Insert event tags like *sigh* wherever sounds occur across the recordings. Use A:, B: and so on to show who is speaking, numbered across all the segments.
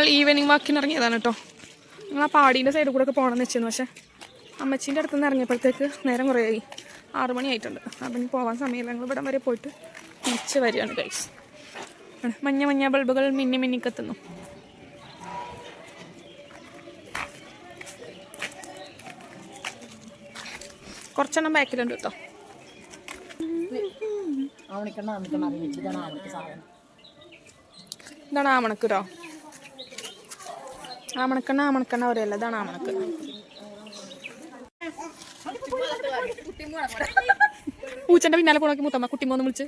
A: ഞങ്ങൾ ഈവനിങ് വാക്കിന് ഇറങ്ങിയതാണ് കേട്ടോ ഞങ്ങൾ ആ പാടീന്റെ സൈഡിൽ കൂടെ ഒക്കെ പോകണമെന്ന് വെച്ചിരുന്നു. പക്ഷേ അമ്മച്ചീന്റെ അടുത്ത് നിന്ന് ഇറങ്ങിയപ്പോഴത്തേക്ക് നേരം കുറേ ആയി. ആറു മണിയായിട്ടുണ്ട് അപ്പം ഇനി പോകാൻ സമയമില്ല. ഞങ്ങൾ ഇവിടം വരെ പോയിട്ട് തിരിച്ച് വരികയാണ് ഗൈസ് മഞ്ഞ മഞ്ഞ ബൾബുകൾ മിന്നി മിന്നി കത്തുന്നു. കുറച്ചെണ്ണം ബാക്കിലുണ്ട് കേട്ടോ
B: ഇതാണ്
A: ആമണക്കുരോ ആമണക്കണ്ണ ആമണക്കണ്ണ അവരെയല്ല ഇതാണ് ആമണക്ക്. പൂച്ചന്റെ പിന്നാലെ പോണോക്കി മുത്തമ്മ കുട്ടിമോന്ന് വിളിച്ച്.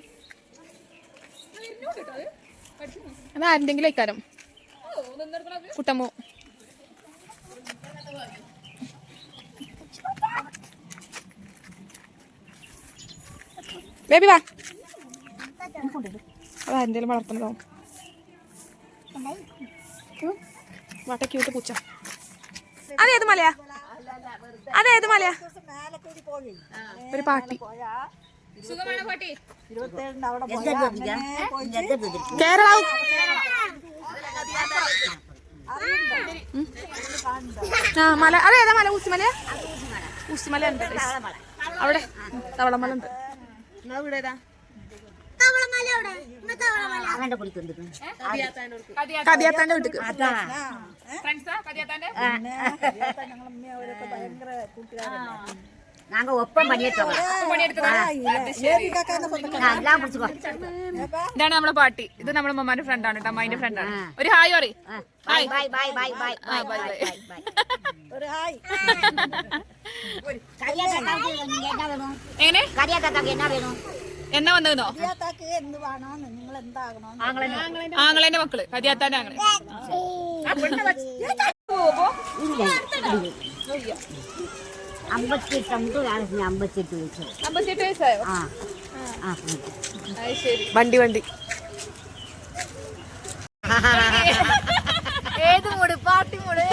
A: അത് ആരുടെങ്കിലും ഇക്കാരം കുട്ടമ്മോ? ബേബി വാ. അത് ആരുടെയും വളർത്തുന്നതാവും വാട്ട ക്യൂട്ട് പൂച്ച. അതേത് മലയാ? അതേത് മലയാ? ഒരു പാട്ടി. കേരള. ആ മല അതേതാ മല? ഊസിമല? ഊസിമല ഉണ്ട് അവിടെ തവളമല ഉണ്ട്
B: ആകാന്റെ കുടിക്ക്
A: കതിയാത്താന്റെ വീട്ടിക്ക് അതാ.
B: நாங்க ஒப்பம்
A: ഇതാണ് നമ്മളെ പാട്ടി. ഇത് നമ്മളെ മമ്മാന്റെ ഫ്രണ്ടാണ് കേട്ടോ അമ്മായിന്റെ ഫ്രണ്ടാണ്. ഒരു ഹായ് പറ
B: bye bye bye bye bye bye ഒരു ഹായ്.
A: എങ്ങനെ?
B: കറിയാക്കാത്ത എന്നാ വേണം?
A: എന്നാ വന്നതെന്നോ ആങ്ങളെന്റെ മക്കൾ. കതിയാത്താന്റെ ആങ്ങളെ.
B: അമ്പത്തെട്ട്
A: വയസ്സായോ. വണ്ടി വണ്ടി.
B: ഏത് മൂട്? പാട്ടി മൂട്.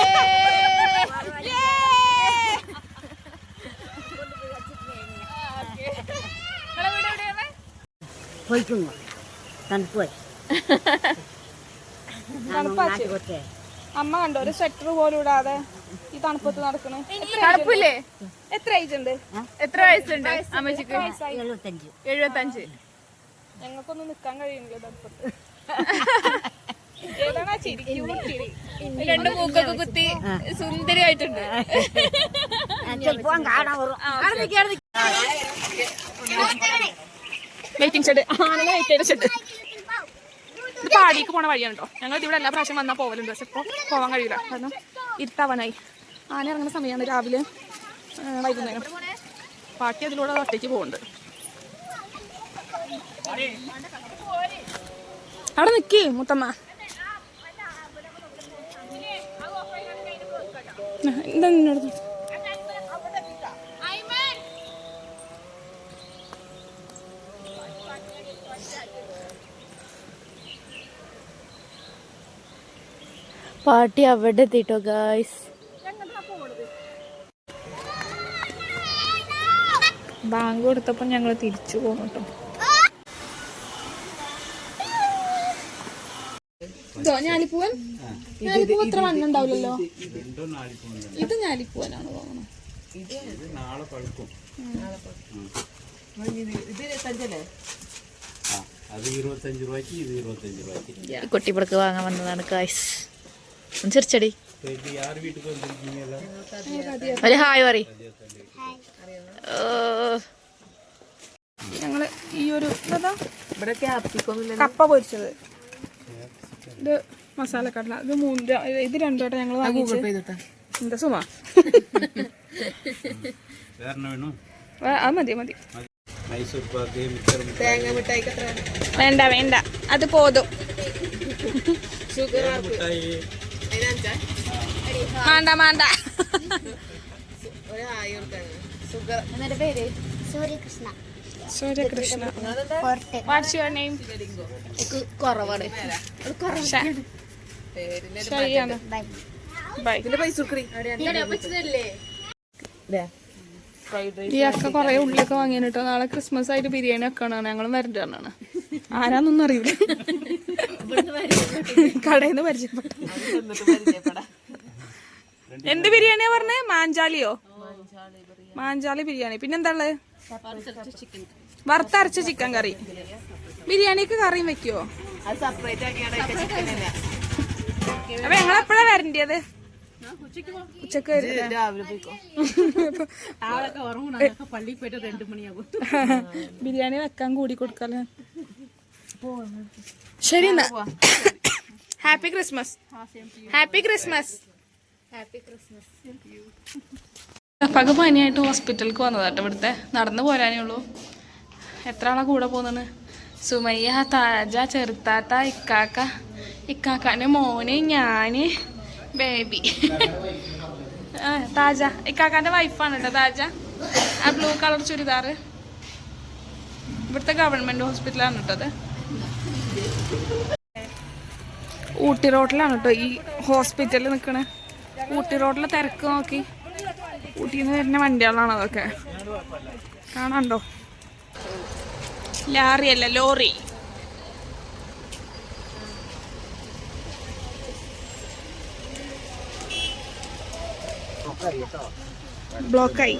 B: പോയിക്കുന്നു. തണുപ്പ് *laughs*
A: തണുപ്പാച്ച്? അമ്മ കണ്ടോ ഒരു സ്വെറ്റർ പോലും ഇടാതെ ഈ തണുപ്പത്ത് നടക്കണേ. തണുപ്പില്ലേ? എത്ര ഏജ് ഉണ്ട്? എത്ര വയസ്സുണ്ട് അമ്മച്ചിക്ക്?
B: എഴുപത്തഞ്ച്.
A: എഴുപത്തഞ്ച്. ഞങ്ങൾക്കൊന്നും നിക്കാൻ കഴിയുന്നില്ല തണുപ്പത്ത്. *laughs* ഏതാണ് ചിരി രണ്ട് മൂക്കൊക്കെ കുത്തി സുന്ദരിയായിട്ടുണ്ട്.
B: ചിലപ്പോൾ കാണാൻ വരും.
A: വെയിറ്റിംഗ് ഷെഡ് ആനനെ വെയിറ്റ് ഷെഡ് ഇത് പാടിക്ക് പോണ വഴിയാണ് കേട്ടോ ഞങ്ങൾ ഇവിടെ എല്ലാ പ്രാവശ്യം വന്നാൽ പോവലുണ്ട് പക്ഷെ ഇപ്പോൾ പോകാൻ കഴിയില്ല കാരണം ഇരുത്താവാനായി ആന ഇറങ്ങുന്ന സമയമാണ് രാവിലെ വൈകുന്നേരം. പാട്ടി അതിലൂടെ ഒറ്റയ്ക്ക് പോകുന്നുണ്ട് അവിടെ നിൽക്കേ മുത്തമ്മ. എന്താ നിന്നോട്
C: പാട്ടി അവിടെ എത്തിട്ടോ ഗായ്സ്
A: ബാങ്ക് കൊടുത്തപ്പോൾ ഞങ്ങൾ തിരിച്ചു പോകും കേട്ടോ ഇതോ ഞാലിപ്പൂവൻ? ഞാലിപ്പൂവ് എത്ര വണ്ണം ഉണ്ടാവില്ലല്ലോ. ഇത് ഞാലിപ്പൂവനാണ് തോന്നുന്നു.
D: ആ, അത് ഇരുപത്തഞ്ച് രൂപയ്ക്ക് ഇത് ഇരുപത്തഞ്ച് രൂപയ്ക്ക്.
C: കുട്ടിപ്പടക്ക് വാങ്ങാൻ വന്നതാണ് ഗായ്സ് ഒന്ന് ചിരിച്ചടി. ഒരു ഹായ് പറ
A: ഞങ്ങൾ ഈ ഒരു കപ്പ പൊരിച്ചത്. ഇത് മസാലക്കടല. ഇത് മൂന്ന് ഇത് രണ്ടു വട്ടം ഞങ്ങൾ എന്താ സുമാ? അത് മതി മതി. വേണ്ട വേണ്ട. അത് പോതും. മാണ്ട സൂര്യകൃഷ്ണ. വാട്ട്സ് യുവർ നെയിം
C: കുറവാണ്.
A: ശരിയാണ്. ഈ അക്ക കൊറേ ഉള്ളിയൊക്കെ വാങ്ങിയിട്ടോ നാളെ ക്രിസ്മസ് ആയിട്ട് ബിരിയാണി വെക്കണം ഞങ്ങൾ വരണ്ടാണ് ആരാന്നൊന്നും അറിയില്ല. കടയിൽ നിന്ന് പരിചയപ്പെട്ടു. എന്ത് ബിരിയാണിയാ പറഞ്ഞേ? മാഞ്ചാലിയോ മാഞ്ചാലി ബിരിയാണി. പിന്നെന്താൾ വറുത്തരച്ച ചിക്കൻ കറി. ബിരിയാണിക്ക് കറിയും വെക്കുവോ? അപ്പൊ ഞങ്ങളെപ്പോഴാ വരണ്ടിയത്? ഉച്ചയ്ക്ക്? ബിരിയാണി വെക്കാൻ കൂടി കൊടുക്കാല്ലേ? ശരി എന്നാ ഹാപ്പി ക്രിസ്മസ് ഹാപ്പി ക്രിസ്മസ് പക പനിയായിട്ട് ഹോസ്പിറ്റലിലേക്ക് വന്നതാട്ടോ ഇവിടുത്തെ. നടന്നു പോരാനേ ഉള്ളൂ. എത്ര ആളാ കൂടെ പോകുന്നത്? സുമയ്യ താജ ചെറുത്താത്ത ഇക്കാക്ക. ഇക്കാക്കാന്റെ മോന് ഞാൻ ബേബി *laughs* താജ. ഇക്കാക്കാന്റെ വൈഫാണ് കേട്ടോ താജ. ആ ബ്ലൂ കളർ ചുരിദാറ്. ഇവിടുത്തെ ഗവൺമെന്റ് ഹോസ്പിറ്റലാണ് കേട്ടത് ഊട്ടി റോഡിലാണ് കേട്ടോ ഈ ഹോസ്പിറ്റലിൽ നിൽക്കണേ. ഊട്ടി റോഡിലെ തിരക്ക് നോക്കി. ഊട്ടിയിൽ നിന്ന് വരുന്ന വണ്ടികളാണ് അതൊക്കെ. കാണാണ്ടോ? ലാറി അല്ല ലോറി. ബ്ലോക്കായി.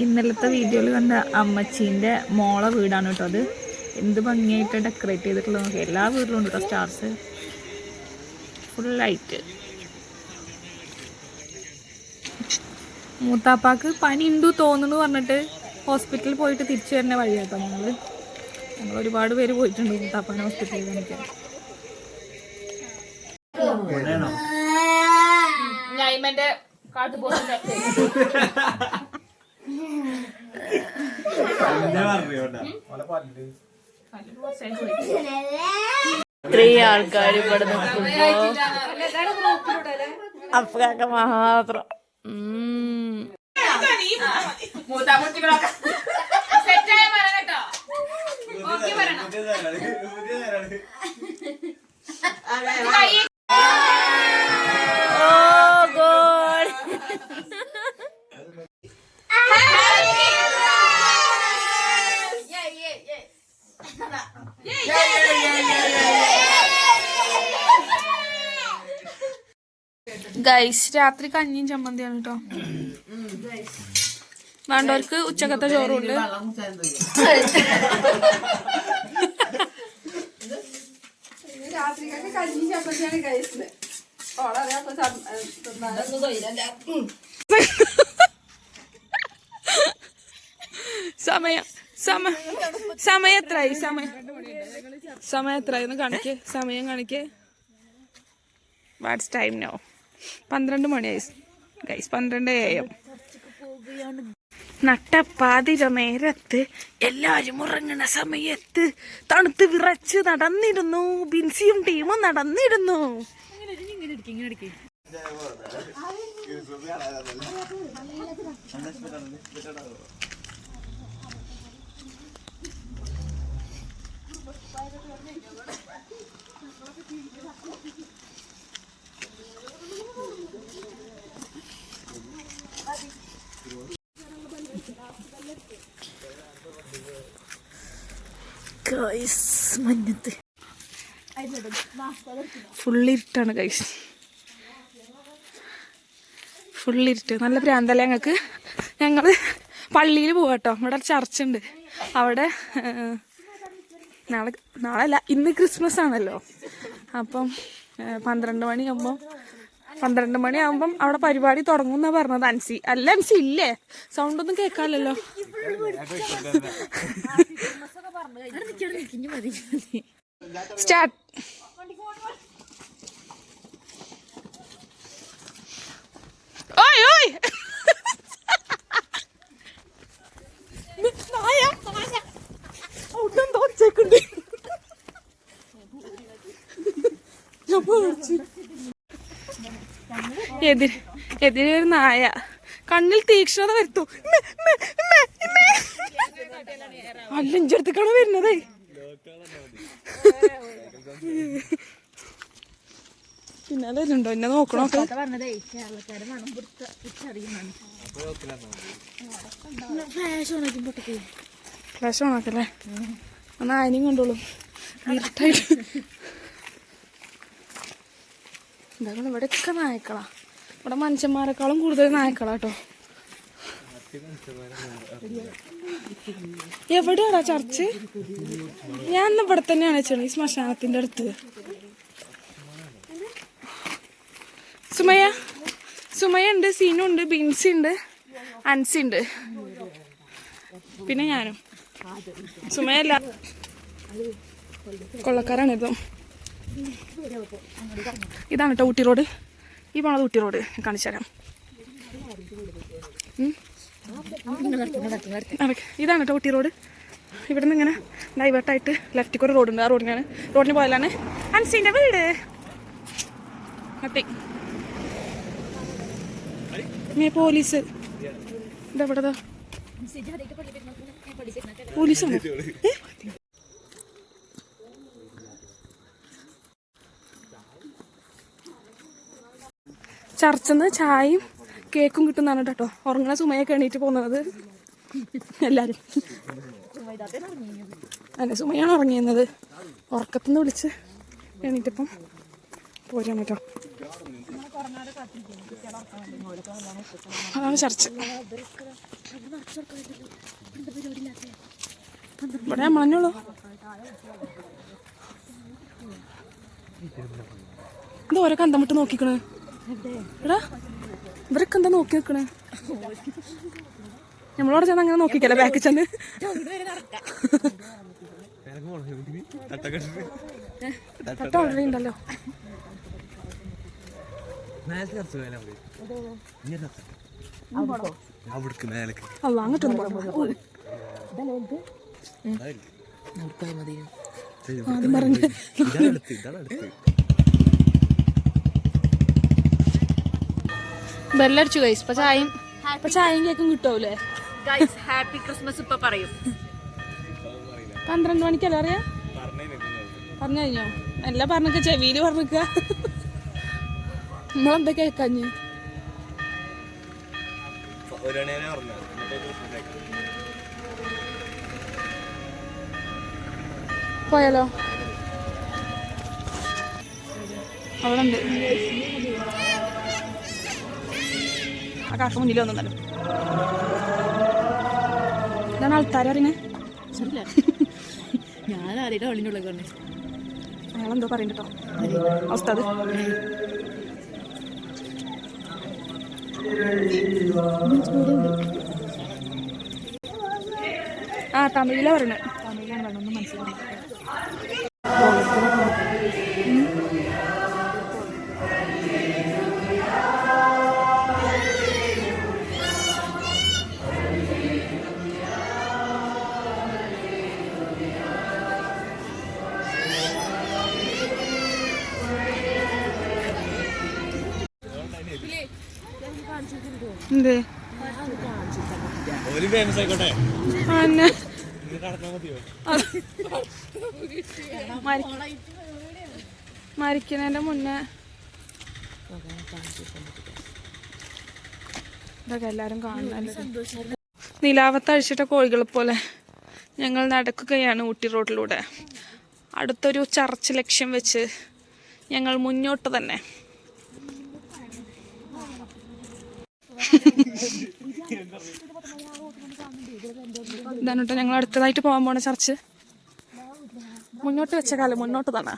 C: ഇന്നലത്തെ വീഡിയോയിൽ കണ്ട അമ്മച്ചീന്റെ മോളെ വീടാണ് കേട്ടോ അത്. എന്ത് ഭംഗിയായിട്ട് ഡെക്കറേറ്റ് ചെയ്തിട്ടുള്ളത് നോക്കി എല്ലാ വീട്ടിലും ഉണ്ട് കേട്ടോ സ്റ്റാർസ് ഫുൾ ലൈറ്റ് മൂത്താപ്പാക്ക് പനി ഉണ്ടു തോന്നുന്നു പറഞ്ഞിട്ട് ഹോസ്പിറ്റലിൽ പോയിട്ട് തിരിച്ചു വരുന്ന വഴിയാട്ടോ ഞങ്ങൾ ഞങ്ങൾ ഒരുപാട് പേര് പോയിട്ടുണ്ട് മൂത്താപ്പാനെ ഹോസ്പിറ്റലിൽ കാണിക്കാൻ.
A: ഞാൻ കാട്ടുപോത്തിന്റെ *laughs*
C: ഇത്രയും ആൾക്കാർ ഇവിടെ നിൽക്കുമ്പോ അപ്പൊക്കെ മാത്രം. ഉം.
A: ഗൈസ് രാത്രി കഞ്ഞിയും ചമ്മന്തിയാണ് കേട്ടോ വേണ്ടവർക്ക് ഉച്ചക്കത്തെ ചോറുണ്ട് സമയം സമ സമയം എത്രയായി സമയം സമയം എത്രയായി ഒന്ന് കാണിക്കേ. സമയം കാണിക്കേ. വാട്സ് ടൈം നോ പന്ത്രണ്ട് മണിയായി ഗൈസ് പന്ത്രണ്ട് എം നട്ടപ്പാതിര നേരത്ത് എല്ലാരും ഉറങ്ങണ സമയത്ത് തണുത്ത് വിറച്ച് നടന്നിരുന്നു. ബിൻസിയും ടീമും നടന്നിരുന്നു.
C: ഗൈസ് മഞ്ഞത്ത്.
A: ഫുള്ളിരുട്ടാണ് ഗൈസ് ഫുള്ളിരുട്ട്. നല്ല ഭ്രാന്തല്ലേ ഞങ്ങൾക്ക്? ഞങ്ങൾ പള്ളിയിൽ പോവാട്ടോ ഇവിടെ ചർച്ചുണ്ട്. അവിടെ നാളെ നാളെ അല്ല ഇന്ന് ക്രിസ്മസ് ആണല്ലോ അപ്പം പന്ത്രണ്ട് മണിയാകുമ്പം പന്ത്രണ്ട് മണിയാകുമ്പം അവിടെ പരിപാടി തുടങ്ങും എന്നാ പറഞ്ഞത് അൻസി. അല്ല അൻസി ഇല്ലേ? സൗണ്ട് ഒന്നും കേൾക്കാമല്ലോ സ്റ്റാർട്ട്. ഓയ് ഓയ്. എന്തോ ഒച്ചേക്കുണ്ട് ഞാൻ പേടിച്ചു. എതിര് എതിരൊരു നായ. കണ്ണിൽ തീക്ഷ്ണത വരുത്തു. അല്ലെടുത്തേക്കാണ് വരുന്നത്? പിന്നെ വരുന്നുണ്ടോ? എന്നെ
C: നോക്കണോ?
A: ഫ്ലാഷ് ഓണാക്കല്ലേ ഒന്ന് ആയിനും കണ്ടോളൂ. എന്താ ഇവിടെയൊക്കെ നായ്ക്കളാ. ഇവിടെ മനുഷ്യന്മാരെക്കാളും കൂടുതൽ നായക്കളാ കേട്ടോ എവിടെയാടാ ചർച്ച്? ഞാൻ ഇവിടെ തന്നെയാണ് വെച്ചത് ഈ ശ്മശാനത്തിന്റെ അടുത്ത്. സുമയ സുമയ ഉണ്ട് സീനു ഉണ്ട് ബിൻസി ഉണ്ട് അൻസി ഉണ്ട് പിന്നെ ഞാനും. സുമയല്ല. കൊള്ളക്കാരാണ് ഇതും ഇതാണ് കേട്ടോ ഊട്ടി റോഡ്. ഈ പോണത് ഊട്ടി റോഡ്. കാണിച്ചു തരാം. ഇതാണ് കേട്ടോ ഊട്ടി റോഡ്. ഇവിടെ നിന്ന് ഇങ്ങനെ ഡൈവേർട്ടായിട്ട് ലെഫ്റ്റിക്ക് ഒരു റോഡുണ്ട് ആ റോഡിനാണ് റോഡിന് പോയാലാണ് അൻസിന്റെ വീട്. അതെ മേ പോലീസ്. ഇതെവിടതാ? പോലീസാണോ? ചർച്ചന്ന് ചായയും കേക്കും കിട്ടുന്നതാണ് കേട്ടോ. ഉറങ്ങണ സുമയൊക്കെ എണീറ്റ് പോകുന്നത്. എല്ലാരും. അല്ല സുമയാണ് ഉറങ്ങിയുന്നത് ഉറക്കത്തുനിന്ന് വിളിച്ച് എണീറ്റപ്പം പോരാൻ കേട്ടോ അതാണ് ചർച്ച. ഇവിടെ മഞ്ഞോളൂ ഇത് ഓരോ കന്തം നോക്കിക്കണ്. എടാ ഇവരൊക്കെ എന്താ നോക്കി നിക്കണേ? നമ്മളോട് ചെന്ന് അങ്ങനെ നോക്കിക്കല്ലേ ബാക്കിൽ ചെന്ന്? തട്ട ഓൾറെഡി ഉണ്ടല്ലോ. അല്ല അങ്ങോട്ടൊന്നും പോകാൻ ആദ്യം പറഞ്ഞു
D: ഇതാണ് ഇതാണ് അടുത്ത്
A: ബെല്ലടിച്ചു ഗൈസ് ഇപ്പൊ ചായയും ഇപ്പൊ ചായയും കേക്കും കിട്ടാവൂലേ
C: ഹാപ്പി ക്രിസ്മസ് ഇപ്പൊ പറയും.
A: പന്ത്രണ്ട് മണിക്കല്ലേ അറിയാ? പറഞ്ഞു കഴിഞ്ഞോ? എല്ലാം പറഞ്ഞൊക്കെ ചെവിയിൽ പറഞ്ഞിക്ക നമ്മളെന്താ കേക്കാഞ്ഞ്? പോയാലോ? അവിടെ ഉണ്ട്. കാക്ക മുന്നിൽ വന്നല്ലോ ഇതാണ് ആൾക്കാർ അറിയണേ
C: ഞാൻ കണ്ടേ
A: അയാളെന്തോ പറയുന്നുണ്ടോ അവസ്ഥ അത്. ആ തമിഴിലാ പറയണേ.
C: തമിഴിലാണ്? മനസ്സിലായി
D: മതിയോ?
A: മരിക്കുന്നതിന്റെ മുന്നേ. ഇതൊക്കെ എല്ലാരും കാണുന്നല്ലേ നിലാവത്ത് അഴിച്ചിട്ട കോഴികളെ പോലെ ഞങ്ങൾ നടക്കുകയാണ് ഊട്ടി റോഡിലൂടെ. അടുത്തൊരു ചർച്ച് ലക്ഷ്യം വെച്ച് ഞങ്ങൾ മുന്നോട്ട് തന്നെ. ഇതാണ് ഞങ്ങൾ അടുത്തതായിട്ട് പോകാൻ പോണ ചർച്ച് മുന്നോട്ട് വെച്ച കാലം മുന്നോട്ട് തന്നെ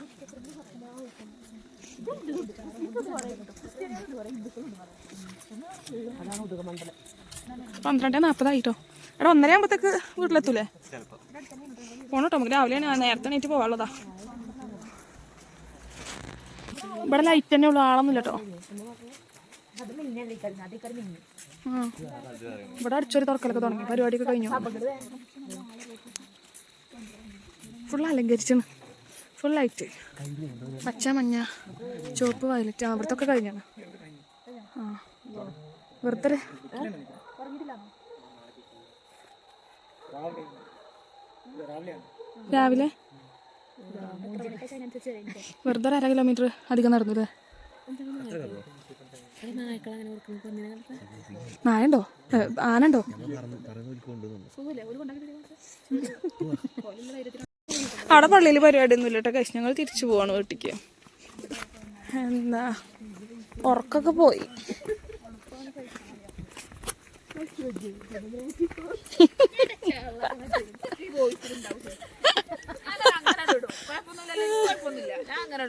A: പന്ത്രണ്ട് നാൽപ്പതായിട്ടോ എടാ ഒന്നര ആകുമ്പോഴത്തേക്ക് വീട്ടിലെത്തൂലേ? പോണോട്ടോ നമുക്ക് രാവിലെ ഞാൻ നേരത്തെ എണീറ്റ് പോവാനുള്ളതാ ഇവിടെ ലൈറ്റ് തന്നെ ഉള്ളു ആളൊന്നുമില്ല കേട്ടോ ഇവിടെ അടിച്ചൊരു തുറക്കലൊക്കെ തുടങ്ങി. പരിപാടിയൊക്കെ കഴിഞ്ഞു. ഫുൾ അലങ്കരിച്ചാണ്. ഫുൾ ലൈറ്റ് പച്ച മഞ്ഞ ചുവപ്പ് വയലറ്റ് ആ ഇവിടുത്തെ ഒക്കെ കഴിഞ്ഞാണ്. ആ. വെറുതെ രാവിലെ? വെറുതെ അര കിലോമീറ്റർ അധികം നടന്നു അല്ലേ നായണ്ടോ? ആനണ്ടോ? അവിടെ പള്ളിയിൽ പരിപാടി ഒന്നും ഇല്ല കേട്ടോ. കഴിച്ച് ഞങ്ങൾ തിരിച്ചു പോവാണ് വീട്ടിക്ക് എന്താ? ഉറക്കൊക്കെ പോയി.
C: അങ്ങനെ